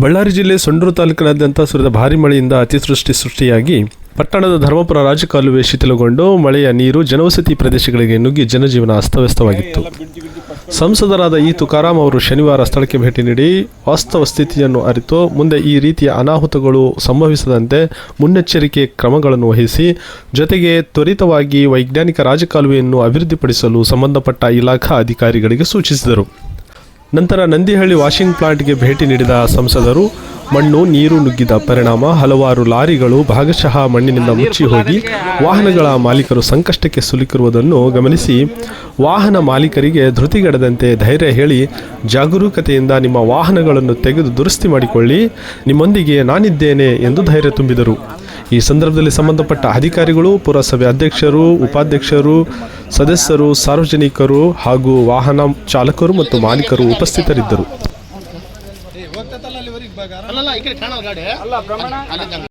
ಬಳ್ಳಾರಿ ಜಿಲ್ಲೆ ಸೊಂಡೂರು ತಾಲೂಕಿನಾದ್ಯಂತ ಸುರಿದ ಭಾರಿ ಮಳೆಯಿಂದ ಅತಿವೃಷ್ಟಿ ಸೃಷ್ಟಿಯಾಗಿ ಪಟ್ಟಣದ ಧರ್ಮಪುರ ರಾಜಕಾಲುವೆ ಶಿಥಿಲಗೊಂಡು ಮಳೆಯ ನೀರು ಜನವಸತಿ ಪ್ರದೇಶಗಳಿಗೆ ನುಗ್ಗಿ ಜನಜೀವನ ಅಸ್ತವ್ಯಸ್ತವಾಗಿತ್ತು. ಸಂಸದರಾದ ಈ ತುಕಾರಾಂ ಅವರು ಶನಿವಾರ ಸ್ಥಳಕ್ಕೆ ಭೇಟಿ ನೀಡಿ ವಾಸ್ತವ ಸ್ಥಿತಿಯನ್ನು ಅರಿತು ಮುಂದೆ ಈ ರೀತಿಯ ಅನಾಹುತಗಳು ಸಂಭವಿಸದಂತೆ ಮುನ್ನೆಚ್ಚರಿಕೆ ಕ್ರಮಗಳನ್ನು ವಹಿಸಿ, ಜೊತೆಗೆ ತ್ವರಿತವಾಗಿ ವೈಜ್ಞಾನಿಕ ರಾಜಕಾಲುವೆಯನ್ನು ಅಭಿವೃದ್ಧಿಪಡಿಸಲು ಸಂಬಂಧಪಟ್ಟ ಇಲಾಖಾ ಅಧಿಕಾರಿಗಳಿಗೆ ಸೂಚಿಸಿದರು. ನಂತರ ನಂದಿಹಳ್ಳಿ ವಾಷಿಂಗ್ ಪ್ಲಾಂಟ್ಗೆ ಭೇಟಿ ನೀಡಿದ ಸಂಸದರು ಮಣ್ಣು ನೀರು ನುಗ್ಗಿದ ಪರಿಣಾಮ ಹಲವಾರು ಲಾರಿಗಳು ಭಾಗಶಃ ಮಣ್ಣಿನಿಂದ ಮುಚ್ಚಿ ಹೋಗಿ ವಾಹನಗಳ ಮಾಲೀಕರು ಸಂಕಷ್ಟಕ್ಕೆ ಸಿಲುಕಿರುವುದನ್ನು ಗಮನಿಸಿ ವಾಹನ ಮಾಲೀಕರಿಗೆ ಧೃತಿಗೆಡದಂತೆ ಧೈರ್ಯ ಹೇಳಿ ಜಾಗರೂಕತೆಯಿಂದ ನಿಮ್ಮ ವಾಹನಗಳನ್ನು ತೆಗೆದು ದುರಸ್ತಿ ಮಾಡಿಕೊಳ್ಳಿ ನಿಮ್ಮೊಂದಿಗೆ ನಾನಿದ್ದೇನೆ ಎಂದು ಧೈರ್ಯ ತುಂಬಿದರು. ಈ ಸಂದರ್ಭದಲ್ಲಿ ಸಂಬಂಧಪಟ್ಟ ಅಧಿಕಾರಿಗಳು ಪುರಸಭೆ ಅಧ್ಯಕ್ಷರು ಉಪಾಧ್ಯಕ್ಷರು ಸದಸ್ಯರು ಸಾರ್ವಜನಿಕರು ಹಾಗೂ ವಾಹನ ಚಾಲಕರು ಮತ್ತು ಮಾಲೀಕರು ಉಪಸ್ಥಿತರಿದ್ದರು.